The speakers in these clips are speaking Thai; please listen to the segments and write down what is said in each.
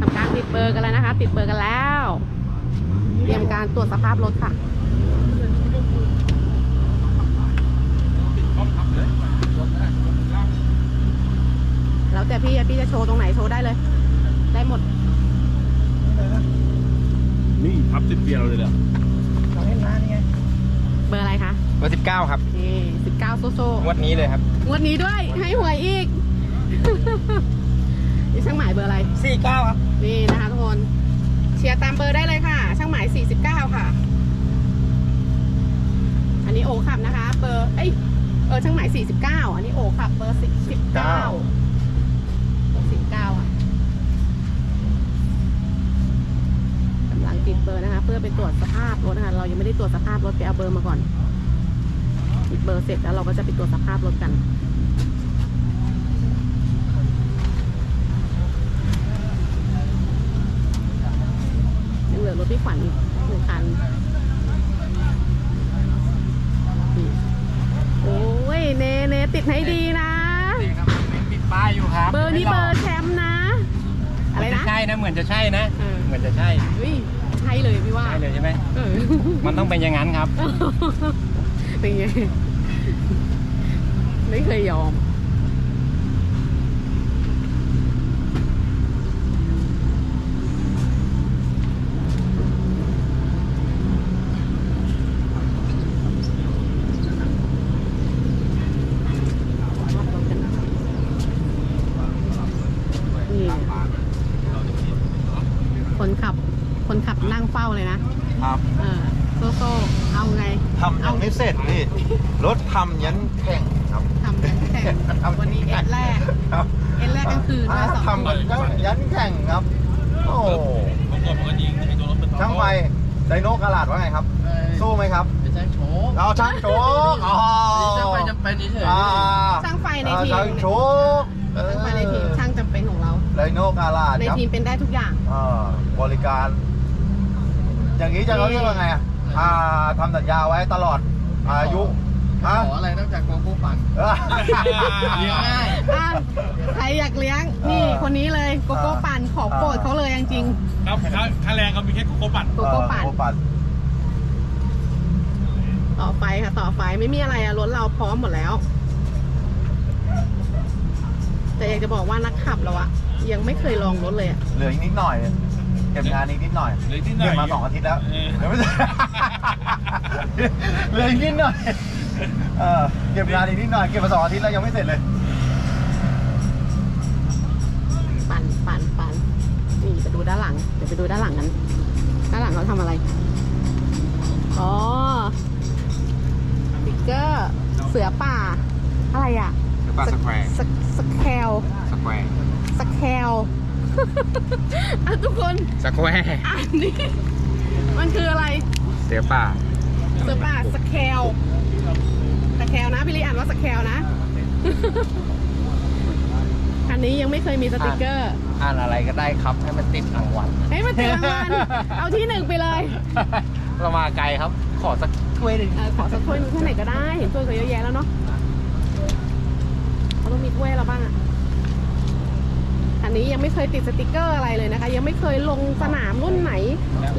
ทำการติดเบอร์กันแล้วนะคะ ติดเบอร์กันแล้ว เตรียมการตรวจสภาพรถค่ะแล้วแต่พี่อะพี่จะโชว์ตรงไหนโชว์ได้เลย ได้หมด นี่พับสิบเดียวเลยเหรอเราเล่นร้านนี่ไงเบอร์อะไรคะเบอร์สิบเก้าครับนี่สิบเก้าโซโซงวดนี้เลยครับงวดนี้ด้วยให้หวยอีก สี่เก้าครับ นี่นะคะทุกคน เชียร์ตามเบอร์ได้เลยค่ะ ช่างหมาย 49 ค่ะ อันนี้โอขับนะคะ เบอร์เอ้ยเออช่างหมาย 49 อันนี้โอขับเบอร์10 19 19อะกำลังติดเบอร์นะคะ เพื่อไปตรวจสภาพรถนะคะ เรายังไม่ได้ตรวจสภาพรถไปเอาเบอร์มาก่อนติดเบอร์เสร็จแล้วเราก็จะไปตรวจสภาพรถกัน ยังเหลื อรถพี่ขวัญอีกหนึ่งคันนี่โอ้ยเนเนติดให้ดีนะ นี่ครับปิดป้ายอยู่ครับเบอร์นี้เบอร์แชมป์นะ อะไรนะ ใช่นะ เหมือนจะใช่นะ เออ เหมือนจะใช่เฮ้ยใช่เลยพี่ว่าใช่เลยใช่ไหมเออ มันต้องเป็นอย่างนั้นครับ เป็นไงไม่เคยยอม นี่คนขับ คนขับนั่งเฝ้าเลยนะ ครับ เออโซโซเอาไง ทำยังไม่เสร็จนี่ รถทำยันแข่งครับ ทำกันแข่งวันนี้เอ็ดแรก ครับ เอ็ดแรกกลางคืน อ่า ด้วยสอง ทำกันยันแข่งครับ โอ้ บางคนมันก็ยิงไอ้ตัวรถเป็น ช่างไฟไดโนกระลาดว่าไงครับ สู้ไหมครับ ไม่ใช่โชว์ เอาช่างโชกอ๋อ ช่างไฟจำเป็นเฉย อ่า ช่างไฟใน อ่า ทีม ช่างโชกเออช่างไฟในทีมช่างจำเป็นของเราไดโนกระลาดในครับทีมเป็นได้ทุกอย่าง อ่าบริการ อย่างนี้จะเขาเรียกว่าไงอะอ่าทำสัญญาไว้ตลอดอายุขฮะออะไรนอกจากโกโก้ปั่นเออ เลี้ยงง่ายอะใครอยากเลี้ยง นี่เออคนนี้เลยโกโก้เออ ปั่นของโปรดเขาเลยจริงครับค่าค่าแรงเขามีแค่โกโก้ปั่นๆโกโก้ปั่นโกโก้ปั่นต่อไฟค่ะต่อไฟไม่มีอะไรอะรถเราพร้อมหมดแล้ว แต่อยากจะบอกว่านักขับเราอะยังไม่เคยลองรถเลยอะเหลืออีกนิดหน่อยเก็บงานอีกนิดหน่อยเหลือนิดหน่อยเก็บมาสองอาทิตย์แล้วเออเดี๋ยวไม่ใช่เหลืออีกนิดหน่อยเออเก็บงานอีกนิดหน่อยเก็บมาสองอาทิตย์แล้วยังไม่เสร็จเลย ปั่นปั่นปั่นนี่ไปดูด้านหลังเดี๋ยวไปดูด้านหลังกันด้านหลังเขาทำอะไรอ๋อสติ๊กเกอร์เสือป่า อะไรอะ หรือป่าสแควร์สสแคลสแควร์สแคลอะทุกคนสแควร์อ่านนี่มันคืออะไร เสือป่าเสือป่าสแคลสแคลนะพี่ลีอ่านว่าสแคลนะคันนี้ยังไม่เคยมีสติกเกอร์ อ่านอะไรก็ได้ครับให้มันติดรางวัลเฮ้ยมาเจอรางวัลเอาที่หนึ่งไปเลยเรามาไกลครับ ขอสักถ้วยหนึ่งเออขอสักถ้วยหนึงแค่ไหนก็ได้เห็นถ้วยเขาเยอะแยะแล้วเนาะเขา ต้องมีถ้วยเราบ้างอะอันนี้ยังไม่เคยติดสติกเกอร์อะไรเลยนะคะ ยังไม่เคยลงสนามรุ่นไหน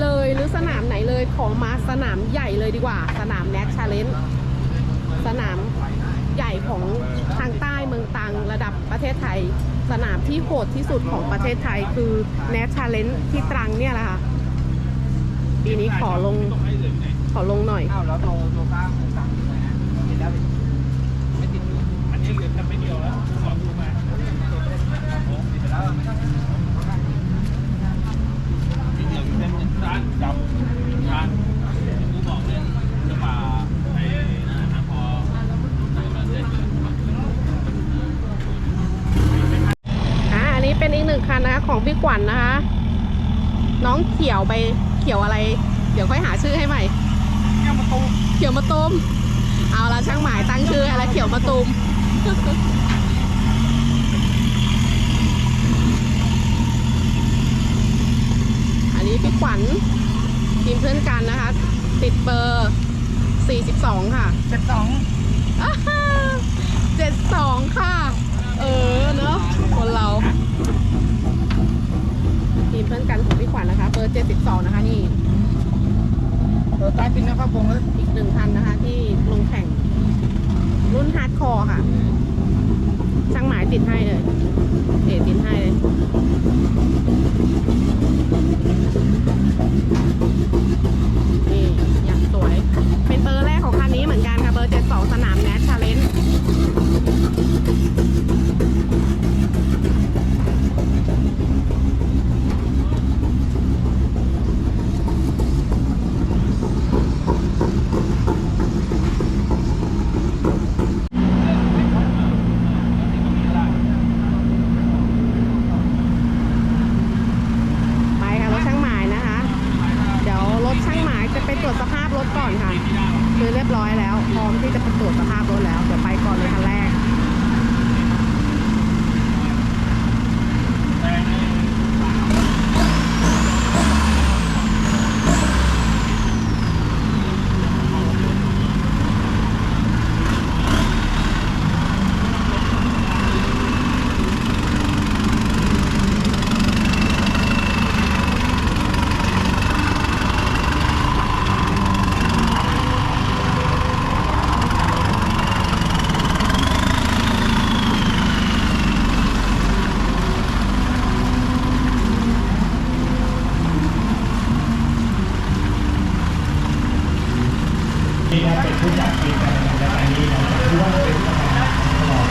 เลยหรือสนามไหนเลยขอมาสนามใหญ่เลยดีกว่า สนามแน็กชาเลนจ์สนามใหญ่ของทางใต้เมืองตรังระดับประเทศไทย สนามที่โหดที่สุดของประเทศไทยคือแนชาเลนจ์ที่ตรังเนี่ยแหละค่ะปีนี้ขอลงขอลงหน่อยอ้าวแล้วโลโลก้าของต่างติดแล้วไม่ติดอยู่ อันนี้เหลือแค่ไม่เดียวแล้วสองดูมาที่เดียว อ่านดำร้านกูบอกเลยจะมาไอ้นั่นนี้เป็นอีกหนึ่งคันนะคะของพี่ขวัญนะคะ น้องเขียวไปเขียวอะไร เดี๋ยวค่อยหาชื่อให้ใหม่ เขียวมาตูมเขียวมาตูม เอาละช่างหมายตั้งชื่อให้แล้วเขียวมาตูม อันนี้ พี่ขวัญทีมเพื่อนกันนะคะ ติดเบอร์ 42 ค่ะ เจ็ดสองเจ็ดสองค่ะ เออเนอะคนเรากันของพี่ขวัญนะคะ เบอร์ 72 นะคะนี่เออตากินนะครับผมเลยอีกหนึ่งคันนะคะ ที่ลงแข่ง รุ่นฮาร์ดคอร์ค่ะ ช่างหมายติดให้เลยเอ๋ติดให้เลยนี่อย่างสวย เป็นเบอร์แรกของคันนี้เหมือนกันค่ะ เบอร์ 72 สนามแนชชาเลนจ์ ไปค่ะรถช่างหมายนะคะ เดี๋ยวรถช่างหมายจะไปตรวจสภาพรถก่อนค่ะ คือเรียบร้อยแล้ว พร้อมที่จะไปตรวจสภาพรถแล้ว เดี๋ยวไปก่อนเลยคันแรก ที่ครับเป็นผู้จัดกิจกรรมในรายการนี้เราจะรู้ว่าเป็นประธานตลอด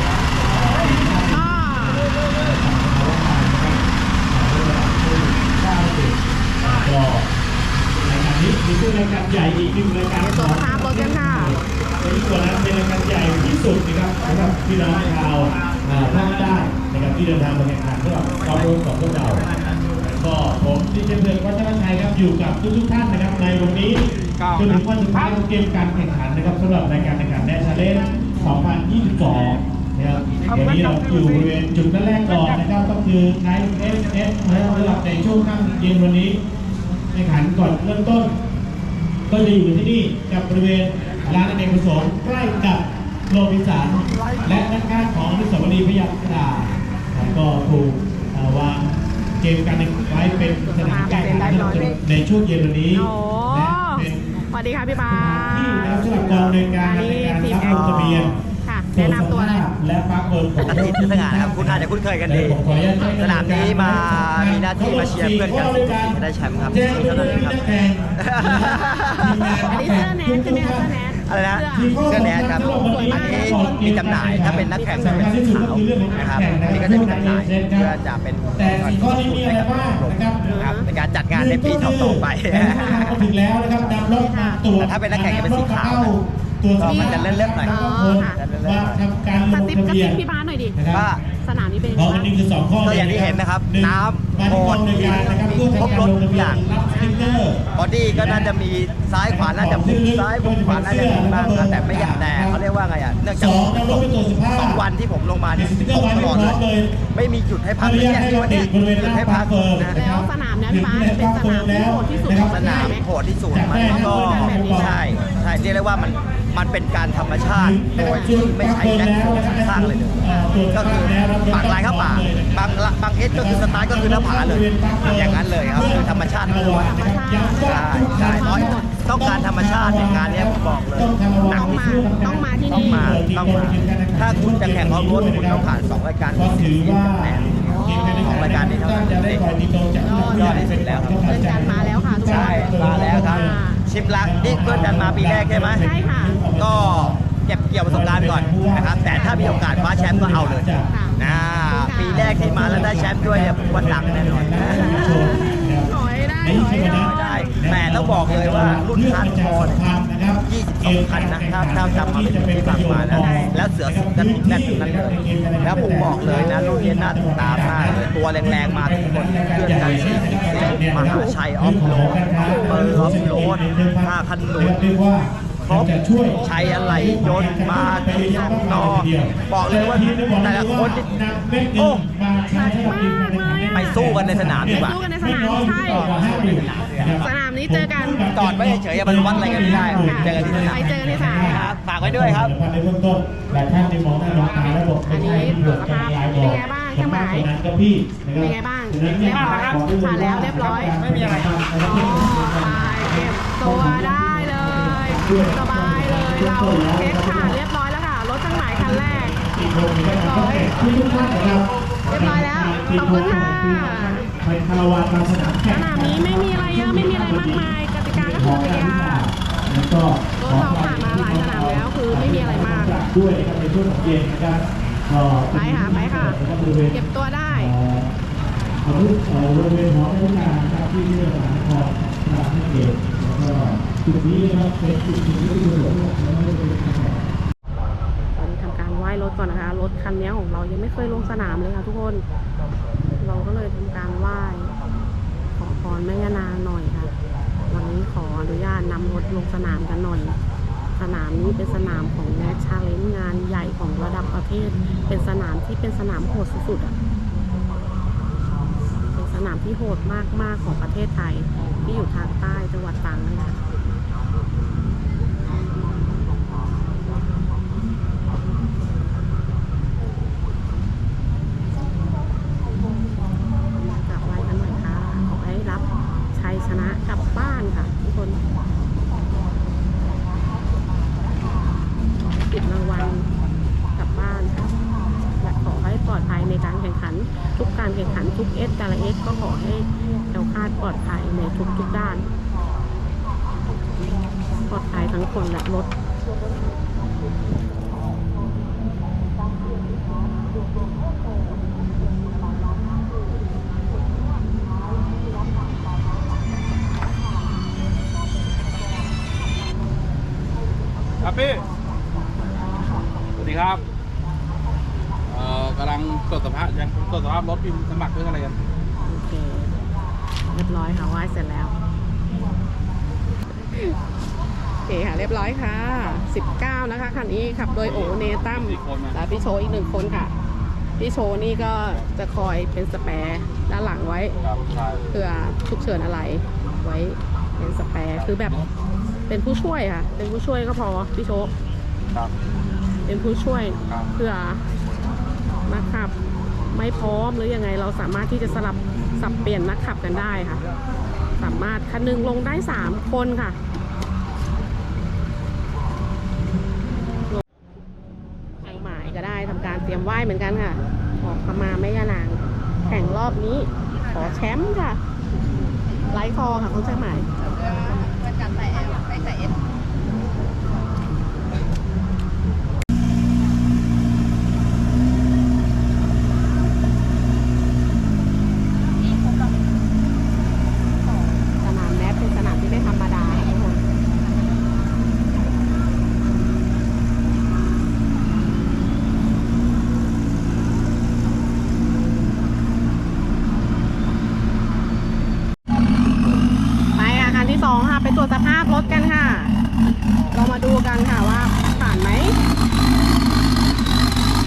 อ่า ก็ราย การนี้มีชื่อรายการใหญ่อีกหนึ่งรายการเดี๋ยวตรวจสภาพรถกันค่ะเป็นส่วนนั้นเป็นรายการใหญ่ที่สุดนะครับสำหรับพี่น้องชาวอ่าภาคใต้นะครับที่เดินทางมาแข่งขันสำหรับความรู้ของพวกเราก็ผมที่เช่นเดิมวัฒนชัยครับอยู่กับทุกๆท่านนะครับในวันนี้จนถึงวันสุดท้ายของเกมการแข่งขันนะครับสำหรับรายการแข่งขันแนชเชเลน2022นะครับเดี๋ยวนี้เราอยู่บริเวณจุดแรกก่อนนะครับก็คือไนท์เอฟเอฟนะครับสำหรับในช่วงค่ำเย็นวันนี้แข่งขันก่อนเริ่มต้น ก็จะอยู่ที่นี่กับบริเวณร้านอเนกประสงค์ใกล้กับโรบินสันและด้านข้างของอนุสาวรีย์พระยาคดาแล้วก็ถูกเอ่อวางเกมการแข่งขันไว้เป็นสนามแข่งขันในช่วงเย็นวันนี้โอ้และเป็นสวัสดีค่ะพี่บาที่แล้วสำหรับกองในการอันในนี้การทีมรับแอลงทะเบียนค่ะ แนะนำตัวเลยและปรากฏของตัดสินสง่านะครับคุณอาจจะคุ้นเคยกันดีผมขออนุญาตใช้สนามนี้มามีหน้าที่มาเชียร์เพื่อนกันจะได้แชมป์ครับแจ้งมีเท่านั้นครับอันนี้เสื้อแนทใช่ไหมคะเสื้อแนทอะไรนะเสื้อเสื้อแนทครับอันนี้มีจำหน่ายถ้าเป็นนักแข่งจะเป็นสีขาวนะครับอันนี้ก็จะมีจำหน่ายเพื่อจะเป็นแต่สี่ข้อนี้มีอะไรบ้างนะครับครับในการจัดงานในปีต่อๆไปถึงแล้วนะครับนำรถมาตรวจแต่ถ้าเป็นนักแข่งจะเป็นสีขาวนะตรวจ ก็มันจะเลื่อนๆหน่อยแล้วก็คนมาทำการลสงติ๊ปทะกระเบียติ๊นบพี่บาสหน่อยดินะครับว่าสนามนี้เป็นเพราะอันนี้คือสองข้อก็อย่างที่เห็นนะครับหงน้ำมาที่กองในการนะครับเพื่อครบทำรการถลงทุทะกเบีอยย่างนรับสติ๊กเกอร์บอดี้ก็น่าจะมีซ้ายขวาน่าจะมุมซ้ายมุมขวาน่าจะมีบ้างครับแต่ไม่อยากแต่เขาเรียกว่าไงอะเนื่องสจากองนำรถไปตรวจสุขภาพสองวันที่ผมลงมาติเนี่ดยสติ๊กเกอร์ไว้ตให้ลอดพเลร้อยมเลยไม่มีจุดให้พักอนุเลยญาตเนี่ยให้ที่เราวันติเนี้ดยบริเวณหจุดน้าให้ปาพัร์กคเฟิร์มนะ แล้วสนามเนี้ยพี่บาสเป็นสนามที่โหดที่สุดนะครับสนามโหดที่สุดมันก็ใช่ใช่เรียกได้ว่ามัน มันเป็นการธรรมชาติโดยที่ไม่ใช้แบ็คโฮลสร้างเลยเลยก็คือบางลายเข้าป่าบางละบางเอสก็คือสไตล์ก็คือหน้าผาเลย อย่างนั้นเลยครับคือธรรมชาติล้วนใช่ใช่ร้อยต้องการธรรมชาติในงานเนี้ยผมบอกเลยหนักต้องที่มาสุดต้องมาที่ต้องนี่มาต้องมาถ้าคุณจะแข่งออฟโรดคุณต้องผ่านสองรายการก็ถือว่าของรายการนี้เท่านั้นจะได้คอยติดตามจากผู้ใหญ่เป็นแล้วเพื่อนกันมาแล้วค่ะทุกคนใช่มาแล้วครับชิปลักนี่เพื่อนกันมาปีแรกใช่ไหมใช่ค่ะ ก็เก็บเกี่ยวประสบการณ์ก่อนนะครับแต่ถ้ามีโอกาสคว้าแชมป์ก็เอาเลยค่ะนะปีแรกที่มาแล้วได้แชมป์ด้วยเนี่ยผมว่าดังแน่นอนถอยได้ถอยได้ได้แต่ต้องบอกเลยว่ารุ่นฮาร์ดคอร์เนี่ย22คันนะถ้าถ้าจำมาเป็นที่ฟังมานะแล้วเสือสิงห์ก็ทุกแน่นทั้งนั้นเลยแล้วผมบอกเลยนะรุ่นนี้น่าติดตามมากเลยตัวแรงๆมาทุกคนเพื่อนกันสีมหาชัยออฟโรดเบอร์ออฟโรดท่าคันหนุนเรียกว่า ครบจะช่วยใช้อะไรยนต์มาที่สองนอบอกเลยว่าแต่ละคนนี่โอ้ไปสู้กันในสนามดีกว่าสู้กันในสนามใช่สนามนี้เจอกันจอดไว้เฉยๆมันวัดอะไรกันไม่ได้เจอกันที่สนามไปเจอกันในสนามครับฝากไว้ด้วยครับในเบื้องต้นหลายท่านที่มองหน้ามองตาแล้วบอกอันนี้ตรวจสภาพเป็นไงบ้างช่างหมายก็กับพี่นะครับเป็นไงบ้างฉะนั้นนี่เรียบร้อยขได้ผ่านแล้วเรียบร้อยไม่มีอะไรครับอ๋อไปเก็บตัวได้เลย สบายเลย เราเช็คค่ะเรียบร้อยแล้วค่ะ รถทั้งหลายคันแรกติดโควิดนะครับตั้งแต่ที่ทุกท่านนะครับเรียบร้อยแล้วขอบคุณค่ะ ไปคาราวานตามสนามสแข่งนามนี้ไม่มีอะไรเยอะ ไม่มีอะไรมากมายกติกาก็คือองเกีการยที่ร์แล้วก็รถเราผ่านมาหลายสนามแล้วคือไม่มีอะไรมาก ด้วยนะครับในช่วงของเย็นนะครับก็ไปค่ะไปค่ะ นะครับบริเวณ เก็บตัวได้ เอ่ออาวุธเอ่อบริเวณหอนาฬิกานะครับที่ที่สนามของสนามนั่นเองแล้วก็ จุดนี้นะครับเป็นจุดที่ที่สวนแล้วก็เป็นทางตอนนี้ทำการไหว้รถก่อนนะคะ รถคันนี้ของเรายังไม่เคยลงสนามเลยค่ะทุกคน เราก็เลยทำการไหว้ขอพรแม่ย่านางหน่อยค่ะ วันนี้ขออนุญาตนำรถลงสนามกันหน่อย สนามนี้เป็นสนามของแนชชาเลนงานใหญ่ของระดับประเทศ เป็นสนามที่เป็นสนามโหดสุดๆอะเป็นสนามที่โหดมาก ๆ ของประเทศไทย ที่อยู่ทางใต้จังหวัดตรังนะคะ กลับไหว้กันหน่อยค่ะ ขอให้รับชัยชนะกลับบ้านค่ะ ทุกคนติดรางวัลกลับบ้านค่ะและขอให้ปลอดภัยในการแข่งขัน ทุกการแข่งขันทุกเอสแต่ละเอสก็ขอให้แคล้วคลาดปลอดภัยในทุกทุกๆด้าน ปลอดภัยทั้งค นและรถครับพี่ สวัสดีครับ เอ่อกำลังตรวจสภาพยังตรวจสภาพรถพิมพ์สมัครเรื่องอะไรกัน โอเค เรียบร้อยค่ะไหว้เสร็จแล้วโอ เคค่ะเรียบร้อยค่ะ 19 นะคะคันนี้ขับโดยโอเนตัมสี่คนนะและพี่โชว์อีกหนึ่งคนค่ะ พี่โชว์นี่ก็จะคอยเป็นสแปร์ด้านหลังไว้ครับใช่เพื่อฉุกเฉินอะไรไว้เป็นสแปร์คือแบบเป็นผู้ช่วยค่ะ เป็นผู้ช่วยก็พอพี่โชว์ครับเป็นผู้ช่วยครับเพื่อนักขับไม่พร้อมหรือยังไงเราสามารถที่จะสลับสับเปลี่ยนนักขับกันได้ค่ะ สามารถคันหนึงลงได้สามคนค่ะทางหมายก็ได้ทำการเตรียม ไหว้เหมือนกันค่ะขอขมาแม่ย่านาง แข่งรอบนี้ ขอแชมป์ค่ะไลฟ์คอค่ะคุณช่างหมาย สนามแนบเป็นสนามที่ไม่ธรรมดาค่ะทุกคน ไปค่ะคันที่สองค่ะ ไปตรวจสภาพรถกันค่ะ เรามาดูกันค่ะว่าผ่านไหม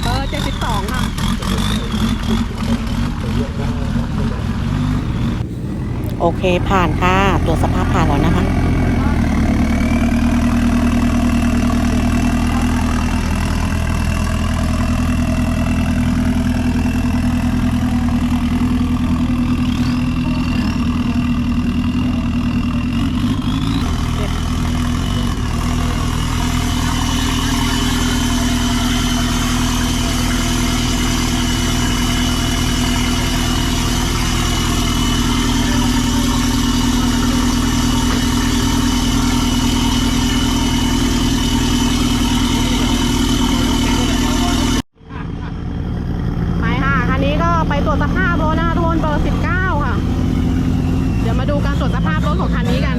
เบอร์72 ค่ะ โอเค ผ่านค่ะ ตัวสภาพผ่านแล้วนะคะ ของคันนี้กัน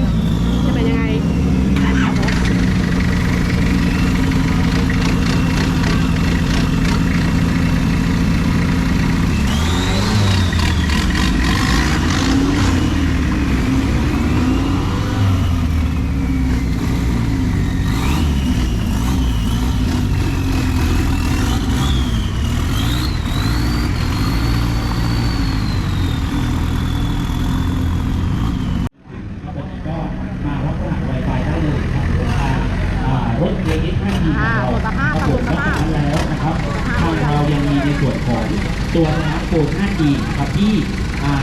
ห้าขวดละห้าขวดละห้าแล้วนะครับทางเรายังมีในส่วนของตัวน้ำโฟม 5G นะครับที่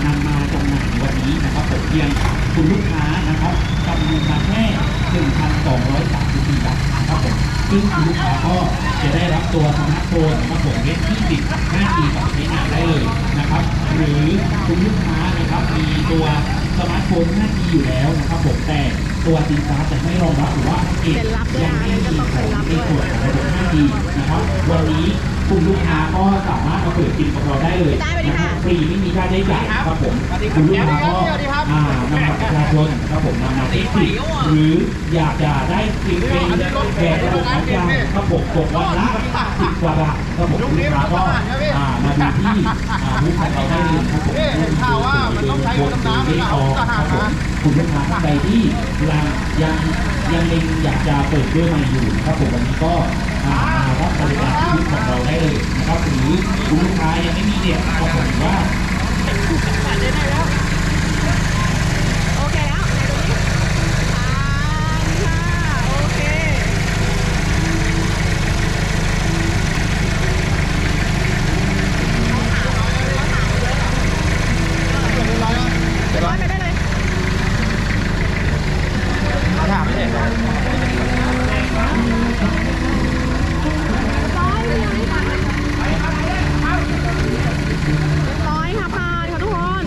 นำมาจำหน่ายวันนี้นะครับผมเพียงคุณลูกค้านะครับจำนวนมาแค่1,234บาทนะครับผมซึ่งคุณลูกค้าก็จะได้รับตัวสมาร์ทโฟนนะครับผมเลขที่ติด 5G กับใช้งานได้เลยนะครับ หรือคุณลูกค้านะครับมีตัวสมาร์ทโฟน 5G อยู่แล้วนะครับผมแต่ ตัวซิมการ์ดจะไม่รองรับหรือว่าเอกยังไม่มีของในส่วนของระบบ 5G นะครับวันนี้ คุณลูกค้าก็สามารถมาเปิดซิมกับเราได้เลยนะครับฟรีไม่มีค่าใช้จ่ายครับผมคุณลูกค้าก็อ่านำบัตรประชาชนนะครับผมนำมาติดสิหรืออยากจะได้ซิมเป็นแบบระบบสัญญาณครับผมตกวันละสิบกว่าบาทครับผมคุณลูกค้าก็อ่ามาดูที่อ่าบูธของเราได้เลยครับผมเห็นข่าวว่ามันต้องใช้คนดำน้ำไม่ออกครับผมคุณลูกค้าท่านใดที่ยังยังยังเล็งอยากจะเปิดด้วยใหม่อยู่นะครับผมวันนี้ก็อ่า มารับบริการชีวิตของเราได้เลยนะครับหรือคุณลูกค้ายังไม่มีเด็กก็ผมว่า โอเคแล้วไหนดูดิสามห้าโอเค เรียบร้อยไปได้เลย ถามเลย ร้อยไม่ยังไม่ผ่านร้อยค่ะผ่านค่ะทุกคน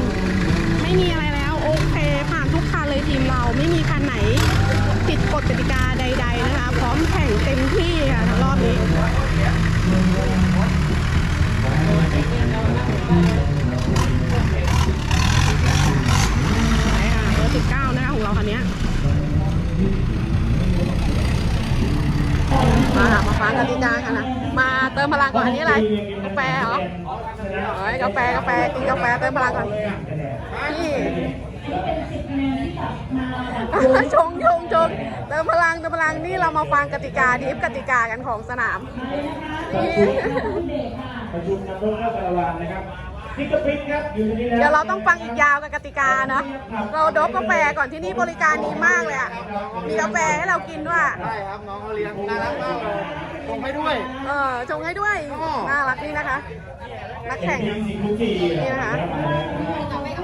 ไม่มีอะไรแล้ว โอเค ผ่านทุกคันเลยทีมเรา ไม่มี คันไหนผิดกฎกติกาใด ๆ นะคะ พร้อมแข่งเต็มที่ค่ะรอบนี้ไปค่ะเบอร์สิบเก้านะคะของเราคันนี้มามาฟังกติกากันนะมาเติมพลังก่อนอันนี้อะไรกาแฟเหรอเฮ้ยกาแฟกาแฟกินกาแฟเติมพลังก่อนนี่ ชงชงชงเติมพลังเติมพลังนี่เรามาฟังกติกาดิฟกติกากันของสนามประชุมนำร่องราชการวานนะครับพิกกพิกครับอยู่ที่นี่แล้วเดี๋ยวเราต้องฟังอีกยาวกับกติกาเนาะเราดบกาแฟก่อนที่นี่บริการดีมากเลยอะมีกาแฟให้เรากินด้วยใช่ครับน้องเขาเลี้ยงน่ารักมากเลยผมให้ด้วยเออชงให้ด้วยน่ารักนี่นะคะ นักแข่งทีมสีคุกกี้นี่นะคะ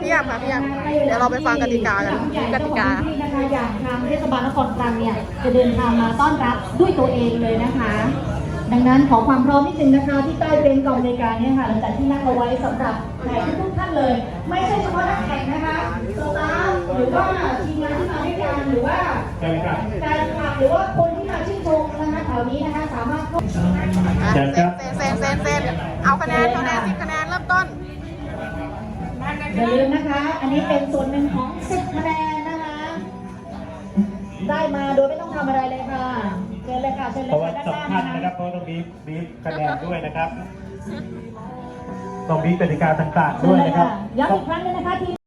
พี่ยามค่ะพี่ยามเดี๋ยวเราไปฟังกติกากันกติกาที่นะคะอย่างทางเทศบาลนครตรังเนี่ยจะเดินทางมาต้อนรับด้วยตัวเองเลยนะคะ ดังนั้นขอความพร้อมนิดนึงนะคะ ที่ใต้เป็นกองในวยการเนี่ยค่ะหลังจากที่นั่งเอาไว้สำหรับแขกทุกท่านเลย ไม่ใช่เฉพาะนักแข่งนะคะสตาฟหรือว่าทีมงานที่มาด้วยกันหรือว่าใช่ครับการขับหรือว่าคนที่มาชื่นชมนะคะแถวนี้นะคะสามารถเข้าเชิญครับเซนเซนเซนเซนเอาคะแนนคะแนนสิบคะแนนเริ่มต้นอย่าลืมนะคะ อันนี้เป็นส่วนหนึ่งของ10คะแนนนะคะ ได้มาโดยไม่ต้องทำอะไรเลยค่ะ เชิญเลยค่ะเชิญเลเพยราะว่าค่ะด้านหสำคัน้าญนะนะครับคะเพราะต้องบีบบีบคะแนนด้วยนะครับ ต้องบีบกติกาต่างๆเชิด้ญวยเลยนะครัค่ะบ ย้ำอีกครั้งหนึงนะคะทีม